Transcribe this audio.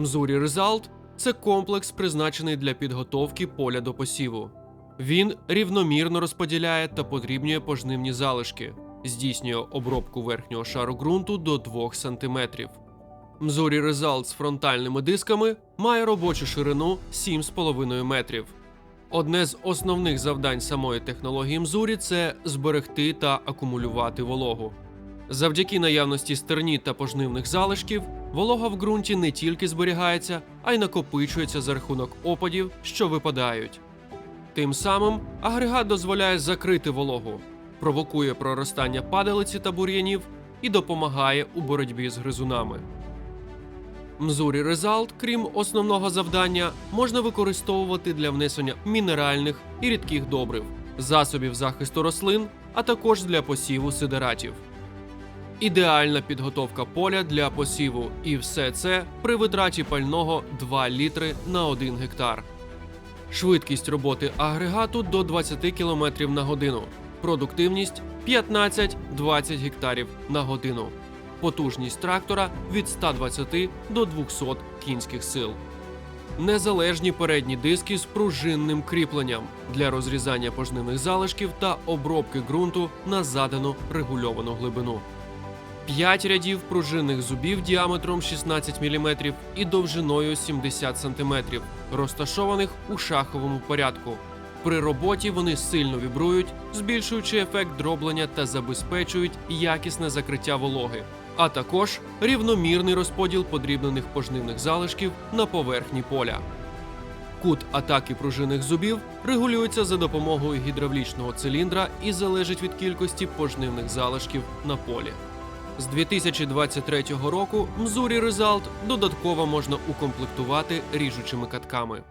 Мзурі Резалт це комплекс, призначений для підготовки поля до посіву. Він рівномірно розподіляє та подрібнює пожнивні залишки, здійснює обробку верхнього шару ґрунту до 2 см. Мзурі Резалт з фронтальними дисками має робочу ширину 7,5 метрів. Одне з основних завдань самої технології Мзурі це зберегти та акумулювати вологу. Завдяки наявності стерні та пожнивних залишків, волога в ґрунті не тільки зберігається, а й накопичується за рахунок опадів, що випадають. Тим самим агрегат дозволяє закрити вологу, провокує проростання падалиці та бур'янів і допомагає у боротьбі з гризунами. Мзурі Резалт, крім основного завдання, можна використовувати для внесення мінеральних і рідких добрив, засобів захисту рослин, а також для посіву сидератів. Ідеальна підготовка поля для посіву, і все це при витраті пального 2 літри на 1 гектар. Швидкість роботи агрегату до 20 км на годину, продуктивність 15-20 гектарів на годину, потужність трактора від 120 до 200 кінських сил. Незалежні передні диски з пружинним кріпленням для розрізання пожнивних залишків та обробки ґрунту на задану регульовану глибину. 5 рядів пружинних зубів діаметром 16 мм і довжиною 70 см, розташованих у шаховому порядку. При роботі вони сильно вібрують, збільшуючи ефект дроблення та забезпечують якісне закриття вологи, а також рівномірний розподіл подрібнених пожнивних залишків на поверхні поля. Кут атаки пружинних зубів регулюється за допомогою гідравлічного циліндра і залежить від кількості пожнивних залишків на полі. З 2023 року Мзурі Резалт додатково можна укомплектувати ріжучими катками.